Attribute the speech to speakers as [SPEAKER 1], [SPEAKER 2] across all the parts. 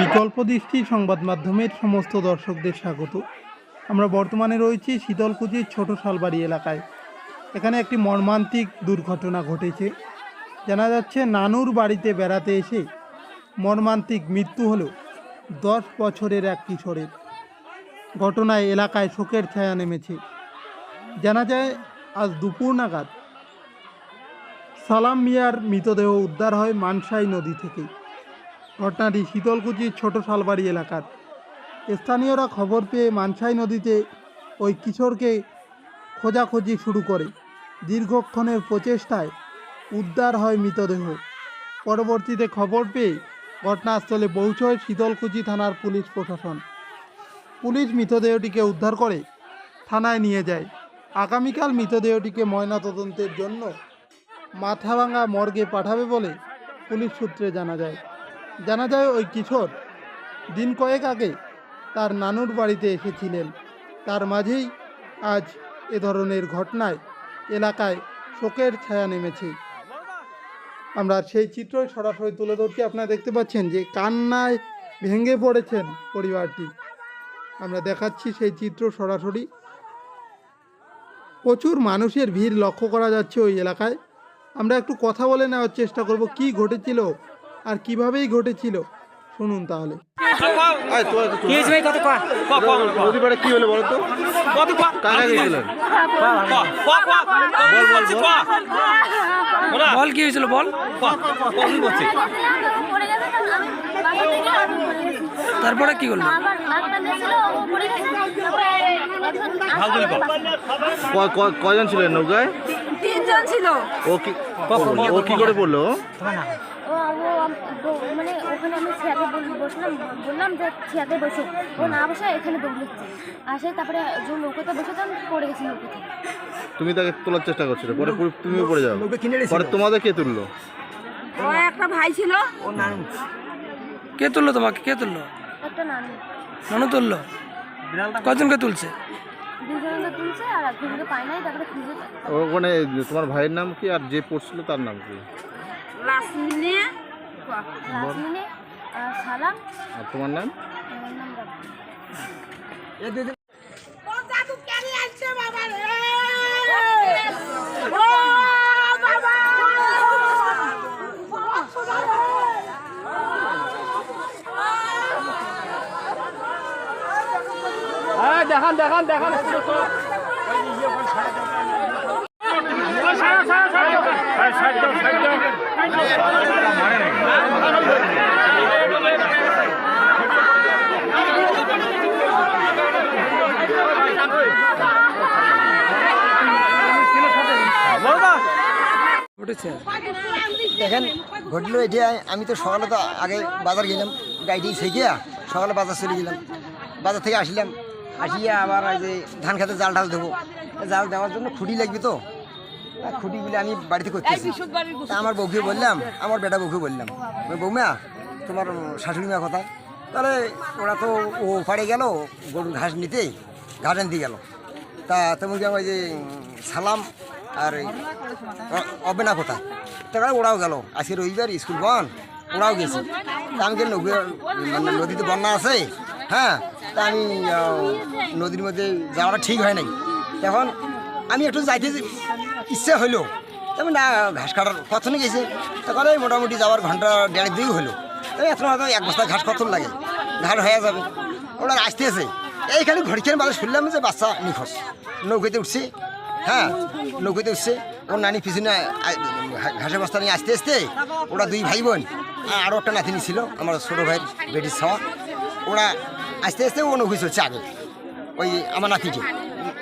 [SPEAKER 1] বিকল্প দৃষ্টি সংবাদ মাধ্যমের সমস্ত দর্শকদের স্বাগত। আমরা বর্তমানে রয়েছি শীতলকুচির ছোট শালবাড়ি এলাকায়। এখানে একটি মর্মান্তিক দুর্ঘটনা ঘটেছে। জানা যাচ্ছে, নানুর বাড়িতে বেড়াতে এসে মর্মান্তিক মৃত্যু হল দশ বছরের এক কিশোরের। ঘটনায় এলাকায় শোকের ছায়া নেমেছে। জানা যায়, আজ দুপুর নাগাদ সালাম মিয়ার মৃতদেহ উদ্ধার হয় মানসাই নদী থেকে। ঘটনাটি শীতলকুচির ছোট শালবাড়ি এলাকার। স্থানীয়রা খবর পেয়ে মানসাই নদীতে ওই কিশোরকে খোঁজাখুঁজি শুরু করে। দীর্ঘক্ষণের প্রচেষ্টায় উদ্ধার হয় মৃতদেহ। পরবর্তীতে খবর পেয়ে ঘটনাস্থলে পৌঁছয় শীতলকুচি থানার পুলিশ প্রশাসন। পুলিশ মৃতদেহটিকে উদ্ধার করে থানায় নিয়ে যায়। আগামীকাল মৃতদেহটিকে ময়নাতদন্তের জন্য মাথাভাঙা মর্গে পাঠাবে বলে পুলিশ সূত্রে জানা যায়। জানা যায় ওই কিশোর দিন কয়েক আগে তার নানুর বাড়িতে এসেছিলেন। তার মাঝেই আজ এ ধরনের ঘটনায় এলাকায় শোকের ছায়া নেমেছে। আমরা সেই চিত্রই সরাসরি তুলে ধরছি। আপনারা দেখতে পাচ্ছেন যে কান্নায় ভেঙে পড়েছেন পরিবারটি। আমরা দেখাচ্ছি সেই চিত্র সরাসরি। প্রচুর মানুষের ভিড় লক্ষ্য করা যাচ্ছে ওই এলাকায়। আমরা একটু কথা বলে নেওয়ার চেষ্টা করব, কি ঘটেছিল আর কিভাবেই ঘটেছিল শুনুন তাহলে
[SPEAKER 2] কি
[SPEAKER 3] হলো বলো তো
[SPEAKER 2] কত কয়া
[SPEAKER 3] কাকা গেছিলেন
[SPEAKER 2] বল বল বল বল কি হয়েছিল বল তারপরে কি করল
[SPEAKER 4] আবার আরেকটা মেয়ে ছিল ও পড়ে গেছে তারপরে একজন আসলো
[SPEAKER 3] ক- ক- কয়জন ছিলেন নৌকায়
[SPEAKER 4] তিনজন ছিল
[SPEAKER 3] ও কি করে পড়ল
[SPEAKER 4] মানে ওখানে আমি বল- বসলাম বললাম যে চেয়ারে বসে। ও না বসে এখানে দৌড়চ্ছে আসে তারপরে যে নৌকোতে বসে তো আমি পড়ে গেছি নৌকোতে
[SPEAKER 3] তুমি তাকে তোলার চেষ্টা করছিলে পরে তুমিও পড়ে যাও। পরে তোমাদের কে তুললো?
[SPEAKER 4] ও একটা ভাই ছিল।
[SPEAKER 2] ও নানু কে তুললো তোমাকে? কে তুললো?
[SPEAKER 4] একটা নানি।
[SPEAKER 2] নানু তুললো? কজনকে তুলছে?
[SPEAKER 3] ওখানে তোমার ভাইয়ের নাম কি আর যে পড়ছিল তার নাম কি?
[SPEAKER 4] সালাম।
[SPEAKER 3] আর তোমার নাম?
[SPEAKER 4] আমার নাম রাব্বি।
[SPEAKER 2] উঠেছে
[SPEAKER 5] দেখেন, ঘটলো এটা আমি তো সকালে তো আগে বাজার গেলাম, গাড়িটি শিখিয়া সকালে বাজার চলে গেলাম। বাজার থেকে আসলাম, আসিয়া আবার যে ধান খেতে জাল ঢাল দেবো। জাল দেওয়ার জন্য খুঁটি লাগবে তো। তা খুঁটিগুলো আমি বাড়িতে করতেছি। তা আমার বউকে বললাম আমার বেটা বউকে বললাম বলি, বৌমা তোমার শাশুড়ি মা কথা। তাহলে ওরা তো ও পাড়ে গেল গরু ঘাস নিতে ঘাস আনতে গেল। তা তেমন ওই যে সালাম আর অ- অবেনা কোথায় তারপরে ওরাও গেল। আজকে রবিবার স্কুল বন ওরাও গেছে। তা আমি মানে নদীতে বন্যা আছে হ্যাঁ? তা আমি নদীর মধ্যে যাওয়াটা ঠিক হয় নাই। তখন আমি একটু যাইতে ইচ্ছে হইল। তেমন না, ঘাস কাটার কখন গেছে। তখন এই মোটামুটি যাওয়ার ঘণ্টা দেড় দুই হলো এত হয়তো এক বস্তা ঘাস কখন লাগে? ঘাস হয়ে যাবে। ওরা আসতেছে এইখানে ঘড়িখানে বাজে শুনলাম যে বাচ্চা নিখোঁজ। নৌকাতে উঠছে। হ্যাঁ নৌকাতে উঠছে। ওর নানি পিছনে ঘাসের বস্তা নিয়ে আসতে আসতে ওরা দুই ভাই বোন আর আরও একটা নাতিনি ছিল আমার ছোটো ভাইয়ের বেটির ছাওয়া। ওরা আস্তে আস্তে ও নৌকি চড়ছে আগে। ওই আমার নাতিটি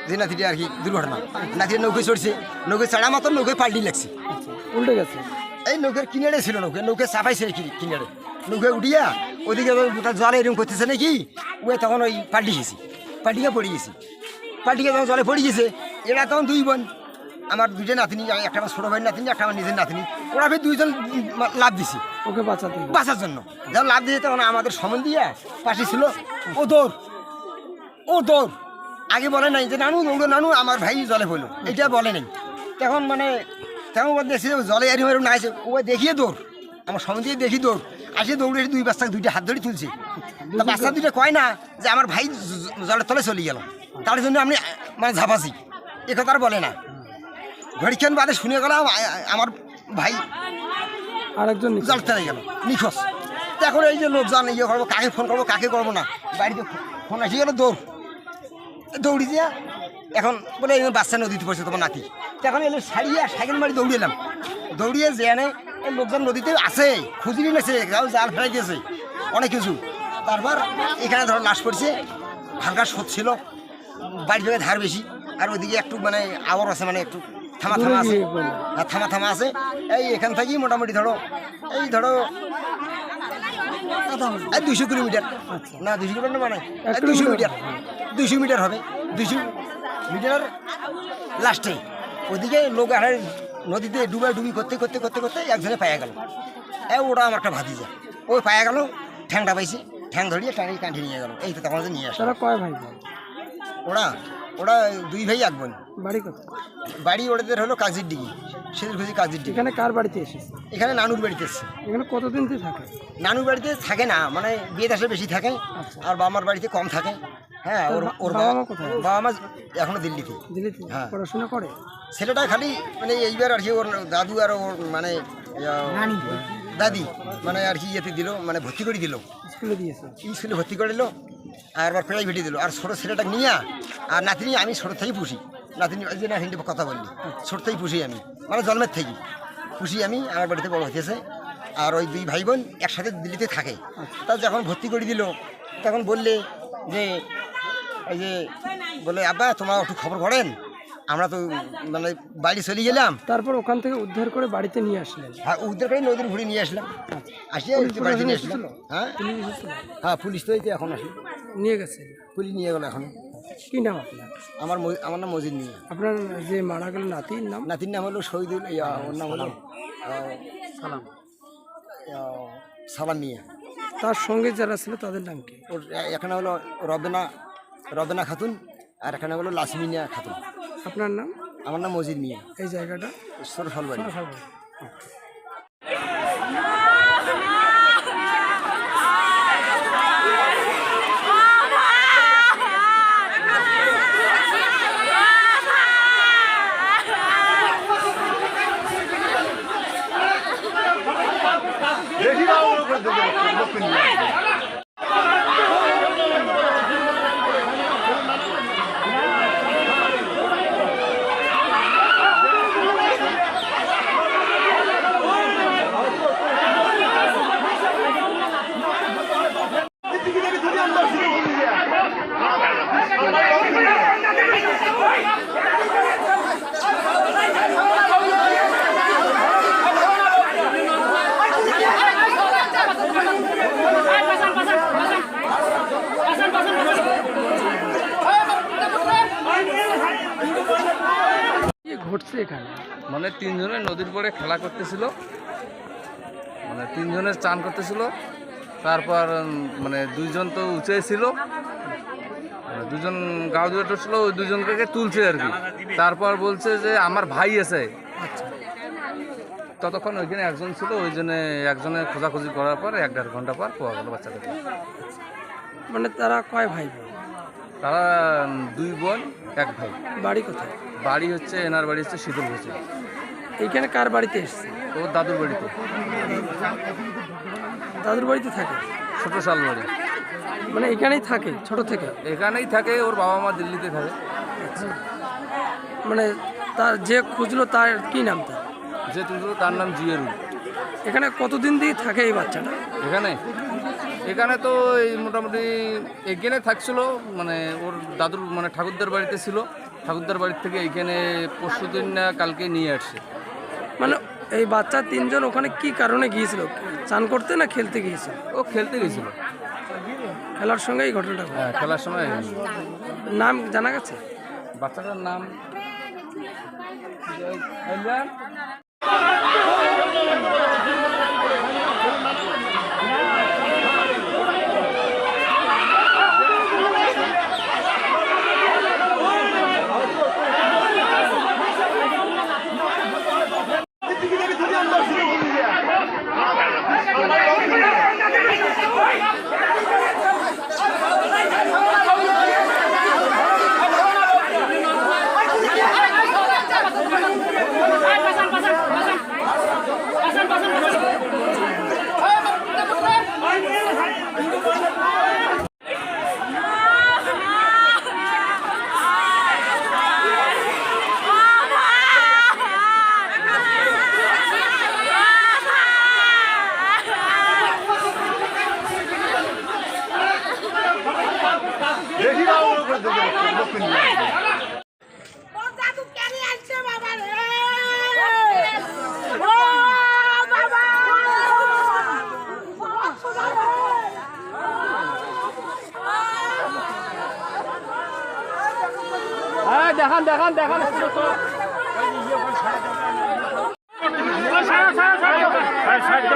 [SPEAKER 5] যে নাতিটি আর কি দুর্ঘটনা। নাতির নৌকে চড়ছে নৌকে চড়া মাত্র নৌকে পাল্টি লাগছে।
[SPEAKER 2] উল্টে গেছে।
[SPEAKER 5] এই নৌকের কিনারে ছিল নৌকে নৌকে চাপাইছে কি- কিনারে। নৌকে উঠিয়া ওদিকে জলে এরকম করতেছে নাকি? ও তখন ওই পাল্টি গেছি পাল্টিকে পড়ে গেছি। পাল্টিকে যখন জলে পড়ে গেছে এরা তখন দুই বোন আমার দুইটা নাতিনি একটা আমার ছোটো ভাইয়ের নাতনি একটা আমার নিজের নাতিনি ওরা ফের দুইজন লাভ দিছি।
[SPEAKER 2] ওকে বাঁচাতে।
[SPEAKER 5] বাঁচার জন্য। যখন লাভ দিয়েছে তখন আমাদের সমন দিয়া পাশে ছিল ও দৌড় ও দৌড় আগে বলে নাই যে নানু দৌড়ো নানু আমার ভাই জলে পড়ল। এটা বলে নাই। তখন মানে তেমন দেখছি জলে এরম এরম নাইছে ও দেখিয়ে দৌড়। আমার সমিতি দেখি দৌড়। আসে দৌড়ে এসে দুই বাচ্চা দুইটা হাত ধরে তুলছে। তা বাচ্চা দুইটা কয় না যে আমার ভাই জলের তলে চলে গেল। তার জন্য আমি মানে ঝাপাছি। এ কথা আর বলে না। ঘড়িক্ষণ বাদে শুনে গেলাম আমার ভাই
[SPEAKER 2] আরেকজন।
[SPEAKER 5] জল তলে গেল নিখোঁজ। এখন এই যে লোকজন ইয়ে করব কাকে ফোন করব কাকে করব না। বাড়িতে ফোন আসে গেল দৌড়। দৌড়ি দিয়া এখন বলে এই বাচ্চা নদীতে পড়ছে তোমার নাতি। এখন এলো সারিয়া সাইকেল মারি দৌড়িয়ে এলাম। দৌড়িয়ে যে এনে এই লোকজন নদীতে আছে খুঁজলি নেছে গাও জাল ফেলাই দিয়েছে অনেক কিছু। তারপর এখানে ধরো লাশ পড়ছে হালকা স্রোত ছিল বাড়ি থেকে ধার বেশি। আর ওইদিকে একটু মানে আওয়ার আছে মানে একটু থামা থামা আছে। আর থামা থামা আছে। এই এখান থেকেই মোটামুটি ধরো এই ধরো এই দুশো কিলোমিটার। না দুশো কিলোমিটার মানে দুশো মিটার। দুশো মিটার হবে। দুশো মিটার লাস্টে। ওদিকে লোক আর নদীতে ডুবা ডুবি করতে করতে করতে করতে এক একজনে পায়া গেল। এ ওরা আমার একটা ভাতিজা। ওই পায়া গেল ঠ্যাংটা পাইছে। ঠ্যাং ধরিয়ে টাঙিয়ে কাঁঠি নিয়ে গেল। এই তো তখন নিয়ে আসে
[SPEAKER 2] কয় ভাই?
[SPEAKER 5] ওরা ওরা দুই ভাই এক বোন।
[SPEAKER 2] বাড়ি
[SPEAKER 5] বাড়ি ওদের হলো কাজির ডিগি সেদিন খুঁজি কাজির ডিগি
[SPEAKER 2] এখানে কার বাড়িতে এসেছে?
[SPEAKER 5] এখানে নানুর বাড়িতে এসছে।
[SPEAKER 2] এখানে কতদিন থেকে থাকে?
[SPEAKER 5] নানুর বাড়িতে থাকে না মানে বিয়ে দেশে বেশি থাকে। আর বাবার বাড়িতে কম থাকে। হ্যাঁ ওর ওর
[SPEAKER 2] বাবা মা কোথায়?
[SPEAKER 5] বাবা মা এখনও দিল্লিতে।
[SPEAKER 2] দিল্লিতে?
[SPEAKER 5] হ্যাঁ।
[SPEAKER 2] পড়াশোনা করে?
[SPEAKER 5] ছেলেটা খালি মানে এইবার আর কি ওর দাদু আর ওর মানে দাদি মানে আর কি ইয়েতে দিল মানে ভর্তি করে দিল।
[SPEAKER 2] স্কুলে দিয়েছে?
[SPEAKER 5] স্কুলে ভর্তি করে দিল আর আবার প্রাইভেটে দিল। আর ছোটো ছেলেটা নিয়ে আর নাতিনি আমি ছোটো থেকেই পুষি। নাতিনি ওই যে নাতিনি কথা বললি ছোটো থেকেই পুষি আমি। মানে জন্মের থেকে। পুষি আমি আমার বাড়িতে বড় হতেছে আর ওই দুই ভাই বোন একসাথে দিল্লিতে থাকে। তা যখন ভর্তি করে দিল তখন বললে যে এই যে বলে আব্বা তোমরা একটু খবর করেন আমরা তো মানে বাড়ি চলে গেলাম।
[SPEAKER 2] তারপর ওখান থেকে উদ্ধার করে বাড়িতে নিয়ে আসলেন।
[SPEAKER 5] হ্যাঁ উদ্ধার করে নদীর ঘুরে নিয়ে আসলাম। আসিয়া বাড়িতে নিয়ে আসলাম। হ্যাঁ।
[SPEAKER 2] পুলিশ
[SPEAKER 5] হ্যাঁ পুলিশ তো এই এখন আসি।
[SPEAKER 2] নিয়ে গেছে।
[SPEAKER 5] পুলিশ নিয়ে গেল এখন।
[SPEAKER 2] কি নাম আপনার?
[SPEAKER 5] আমার আমার নাম মজিদ মিয়া।
[SPEAKER 2] আপনার যে মারা গেল নাতির নাম?
[SPEAKER 5] নাতির নাম হলো শহীদুল ইয়া, ওর নাম হলো
[SPEAKER 2] সালাম।
[SPEAKER 5] সালাম মিয়া।
[SPEAKER 2] তার সঙ্গে যারা ছিল তাদের নাম কি?
[SPEAKER 5] ওর এখানে হলো রবেনা রবেনা খাতুন আর এখানে হলো লাসমিনিয়া খাতুন।
[SPEAKER 2] আপনার নাম?
[SPEAKER 5] আমার নাম মজিদ মিয়া।
[SPEAKER 2] এই জায়গাটা?
[SPEAKER 5] ঈশ্বর ফলবাড়ি
[SPEAKER 2] কি ঘটছে এখানে?
[SPEAKER 6] মানে তিনজনে নদীর পরে খেলা করতেছিল। মানে তিনজনের চান করতেছিল। তারপর মানে দুইজন তো উঁচে ছিল মানে দুজন গাও দুটো ছিল ওই দুজনকে তুলছে আর কি। তারপর বলছে যে আমার ভাই আছে ততক্ষণ ওইখানে একজন ছিল ওই জন্য একজনে খোঁজাখুঁজি করার পর এক দেড় ঘণ্টা পর পাওয়া গেল বাচ্চাটাকে
[SPEAKER 2] মানে তারা কয় ভাই
[SPEAKER 6] তারা দুই বোন এক ভাই।
[SPEAKER 2] বাড়ি কোথায়?
[SPEAKER 6] বাড়ি হচ্ছে এনার বাড়ি হচ্ছে শীতল ঘুষি।
[SPEAKER 2] এইখানে কার বাড়িতে এসছে?
[SPEAKER 6] ও দাদুর বাড়িতে।
[SPEAKER 2] দাদুর বাড়িতে থাকে?
[SPEAKER 6] ছোট শাল বাড়ি।
[SPEAKER 2] মানে এখানেই থাকে ছোট থেকে?
[SPEAKER 6] এখানেই থাকে ওর বাবা মা দিল্লিতে থাকে।
[SPEAKER 2] মানে তার যে খুঁজলো তার কি নাম তার?
[SPEAKER 6] যে তুলছিল তার নাম জিয়েরু
[SPEAKER 2] এখানে কতদিন দিয়ে থাকে এই বাচ্চাটা?
[SPEAKER 6] এখানে? এখানে তো এই মোটামুটি এখানে থাকছিল মানে ওর দাদুর মানে ঠাকুরদের বাড়িতে ছিল। ঠাকুরদার বাড়ির থেকে এখানে পরশুদিন না কালকে নিয়ে আসছে।
[SPEAKER 2] মানে এই বাচ্চা তিনজন ওখানে কি কারণে গিয়েছিল? চান করতে না খেলতে গিয়েছিল?
[SPEAKER 6] ও খেলতে গিয়েছিল।
[SPEAKER 2] খেলার সঙ্গে এই ঘটনাটা
[SPEAKER 6] হ্যাঁ খেলার সময়
[SPEAKER 2] নাম জানা গেছে?
[SPEAKER 6] বাচ্চাটার নাম দেখান দেখান দেখান সাইড সাইড সাইড